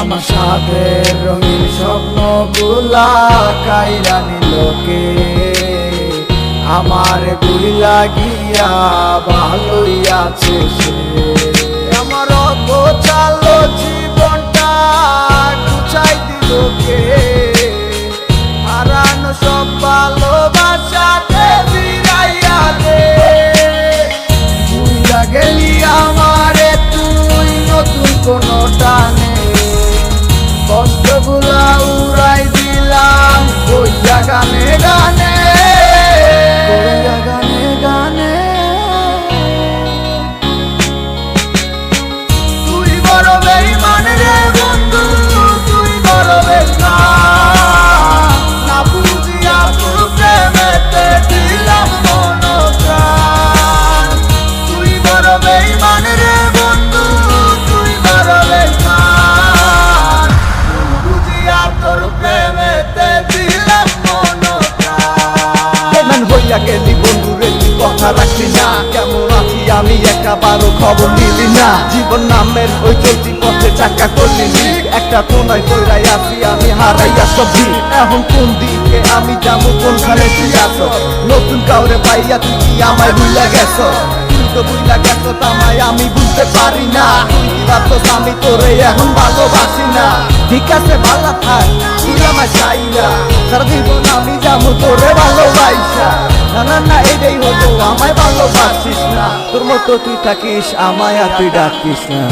আমার সাথে রঙিন স্বপ্নগুলা কাইরা নিলোকে আমার গুলি লাগিয়া ভালোই আছে সে। বেমান হইয়া গেলি বন্ধু তুই কথা রাখলি না, কেমন আছি আমি একাবারও খবর নিলি না। জীবন নামের ওই চলতি পথে চাকা করলি। একটা কোনায় কইরাই আছি, আমি হারাইয়া সবজি এখন কোন দিকে আমি যাব? কোন কোনখানে তুই আছো? নতুন কাউরে পাইয়া তুই কি আমায় ভুলে গেছো? তো বুঝলা গেছো তামায় আমি বুঝতে পারি না। কি আমি তোরে এখন ভালোবাসি না। ঠিক আছে ভালো থাক তুই আমায় চাই না। সারা জীবন আমি যাব তোরে ভালোবাসা। না এটাই আমায় ভালোবাসিস না। তোর মতো তুই থাকিস আমায় আর তুই ডাকিস না।